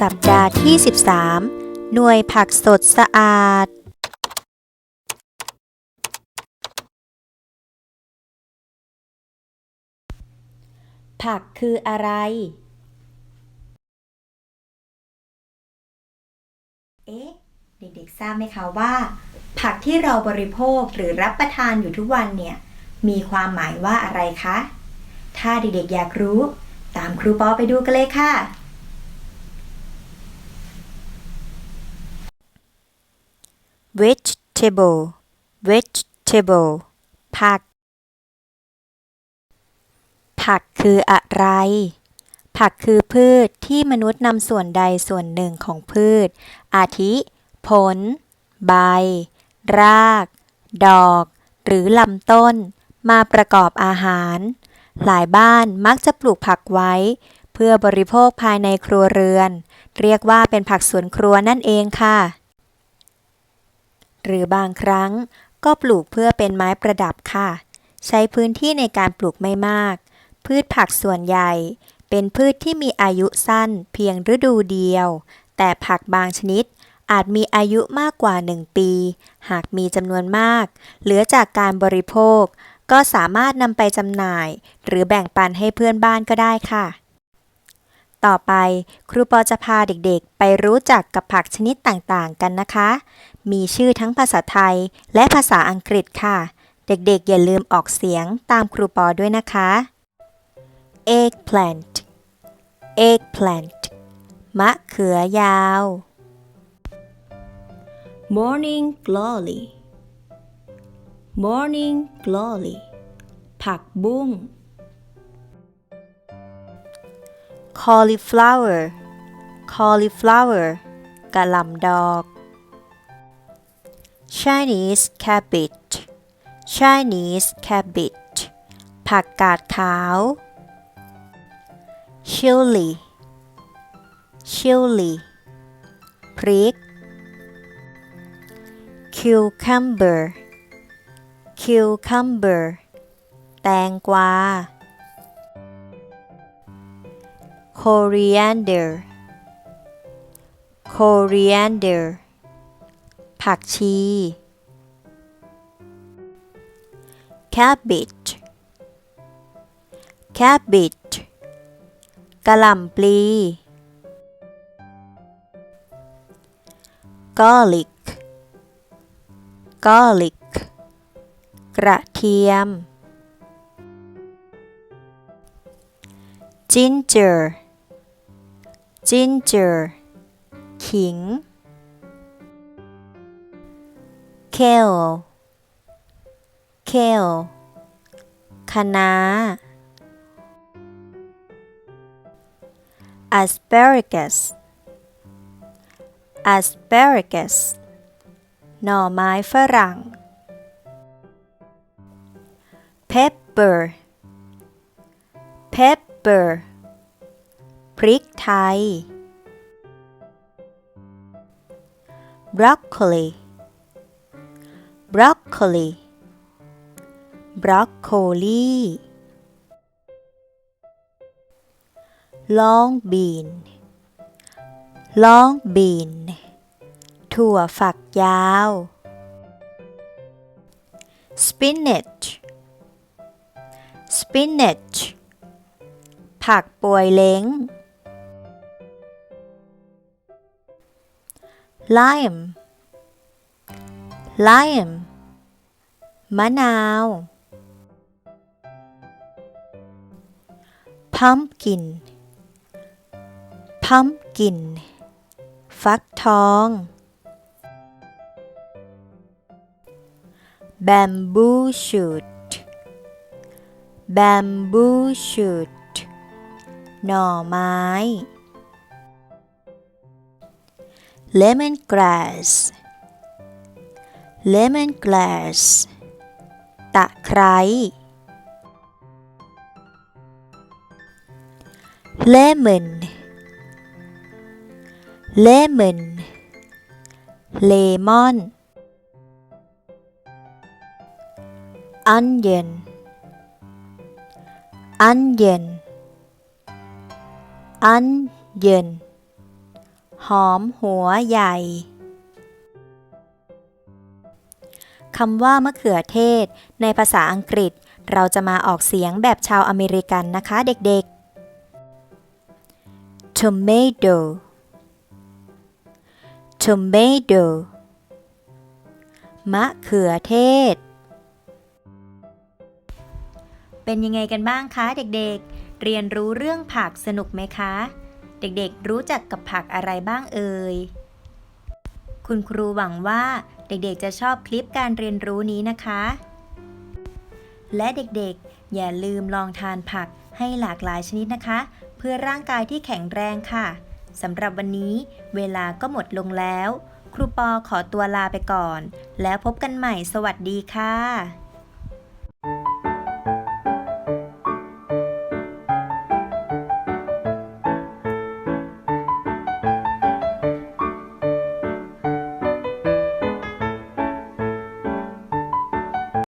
สัปดาห์ที่ 13 หน่วยผักสดสะอาด ผักคืออะไร เอ๊ะ เด็กๆ ทราบไหมคะว่า ผักที่เราบริโภคหรือรับประทานอยู่ทุกวันเนี่ย มีความหมายว่าอะไรคะ ถ้าเด็กๆ อยากรู้ ตามครูปอไปดูกันเลยค่ะ vegetable vegetable ผัก ผักคืออะไร ผักคือพืชที่มนุษย์นำส่วนใดส่วนหนึ่งของพืช อาทิ ผล ใบ ราก ดอก หรือลำต้น มาประกอบอาหาร หลายบ้านมักจะปลูกผักไว้ เพื่อบริโภคภายในครัวเรือน เรียกว่าเป็นผักสวนครัวนั่นเองค่ะ หรือบางครั้งก็ปลูกเพื่อเป็นไม้ประดับค่ะ ใช้พื้นที่ในการปลูกไม่มาก พืชผักส่วนใหญ่ เป็นพืชที่มีอายุสั้นเพียงฤดูเดียว แต่ผักบางชนิดอาจมีอายุมากกว่า 1 ปี หากมีจำนวนมาก เหลือจากการบริโภค ก็สามารถนำไปจำหน่าย หรือแบ่งปันให้เพื่อนบ้านก็ได้ค่ะ ต่อไปครูปอจะพาเด็กๆ ไปรู้จักกับผักชนิดต่างๆ กันนะคะ มีชื่อทั้งภาษาไทยและภาษาอังกฤษค่ะ เด็กๆ อย่าลืมออกเสียงตามครูปอด้วยนะคะ eggplant eggplant มะเขือยาว morning glory morning glory ผักบุ้ง cauliflower cauliflower กะหล่ำดอก Chinese cabbage Chinese cabbage ผักกาดขาว chili chili พริก cucumber cucumber แตงกวา coriander coriander ผักชี cabbage cabbage กะหล่ำปลี garlic garlic กระเทียม ginger ginger ขิง kale kale คะน้า asparagus asparagus หน่อไม้ฝรั่ง pepper pepper พริกไทย broccoli broccoli broccoli long bean long bean ถั่วฝักยาว spinach spinach ผักป่วยเล้ง lime lime มะนาว pumpkin pumpkin ฟักทอง bamboo shoot bamboo shoot หน่อไม้ lemongrass lemongrass ตะไคร้ lemon lemon เลมอน onion onion onion หอมหัวใหญ่คำว่ามะเขือเทศ ในภาษาอังกฤษ เราจะมาออกเสียงแบบชาวอเมริกันนะคะเด็กๆ tomato tomato มะเขือเทศ เป็นยังไงกันบ้างคะเด็กๆ เรียนรู้เรื่องผักสนุกไหมคะ เด็กๆรู้จักกับผักอะไรบ้างเอ่ย คุณครูหวังว่าเด็กๆจะชอบคลิปการเรียนรู้นี้นะคะ และเด็กๆ อย่าลืมลองทานผักให้หลากหลายชนิดนะคะ เพื่อร่างกายที่แข็งแรงค่ะสำหรับวันนี้เวลาก็หมดลงแล้ว ครูปอขอตัวลาไปก่อน แล้วพบกันใหม่สวัสดีค่ะ